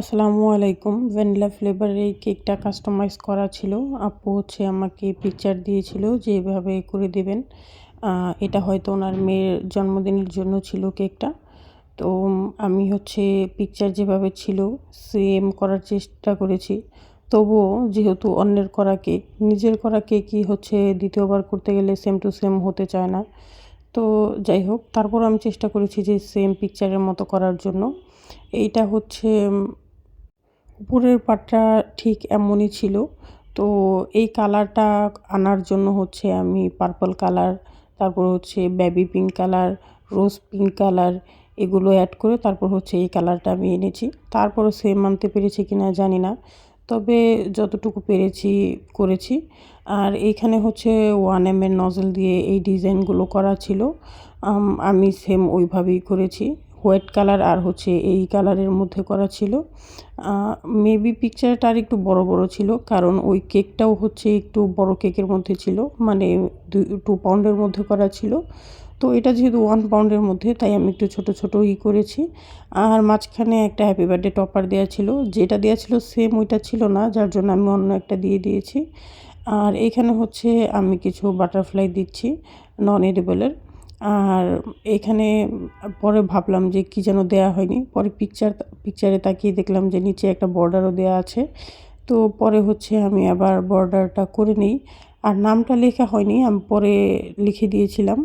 আসসালামু আলাইকুম। ভ্যানিলা ফ্লেভারের এই কেকটা কাস্টমাইজ করা ছিল। আপু হচ্ছে আমাকে পিকচার দিয়েছিল যে এভাবে করে দেবেন। এটা হয়তো ওনার মেয়ের জন্মদিনের জন্য ছিল কেকটা। তো আমি হচ্ছে পিকচার যেভাবে ছিল সেম করার চেষ্টা করেছি। তবুও যেহেতু অন্যের করা কেক, নিজের করা কেকই হচ্ছে দ্বিতীয়বার করতে গেলে সেম টু সেম হতে চায় না। তো যাই হোক তারপর আমি চেষ্টা করেছি যে সেম পিকচারের মতো করার জন্য। এইটা হচ্ছে উপরের পাটটা ঠিক এমনই ছিল। তো এই কালারটা আনার জন্য হচ্ছে আমি পার্পল কালার তারপর হচ্ছে baby pink colour rose pink colour এগুলো অ্যাড করে তারপর হচ্ছে এই কালারটা আমি এনেছি। তারপরও সেম আনতে পেরেছি কি না জানি না, তবে যতটুকু পেরেছি করেছি। আর এইখানে হচ্ছে ওয়ান এম এর নজল দিয়ে এই ডিজাইনগুলো করা ছিল। আমি সেম ওইভাবেই করেছি। হোয়াইট কালার আর হচ্ছে এই কালারের মধ্যে করা ছিল। মেবি পিকচারটা আর একটু বড় বড় ছিল, কারণ ওই কেকটাও হচ্ছে একটু বড় কেকের মধ্যে ছিল মানে টু পাউন্ডের মধ্যে করা ছিল। তো এটা যেহেতু ওয়ান পাউন্ডের মধ্যে, তাই আমি একটু ছোট ছোট ই করেছি। আর মাঝখানে একটা হ্যাপি বার্থডে টপার দেওয়া ছিল, যেটা দেওয়া ছিল সেম ওইটা ছিল না, যার জন্য আমি অন্য একটা দিয়ে দিয়েছি। আর এখানে হচ্ছে আমি কিছু বাটারফ্লাই দিচ্ছি নন এডিবলের আর এখানে পরে ভাবলাম যে কী যেন দেয়া হয়নি। পরে পিকচার পিকচারে তাকিয়ে দেখলাম যে নিচে একটা বর্ডারও দেয়া আছে। তো পরে হচ্ছে আমি আবার বর্ডারটা করে নিই। আর নামটা লেখা হয়নি, আমি পরে লিখে দিয়েছিলাম।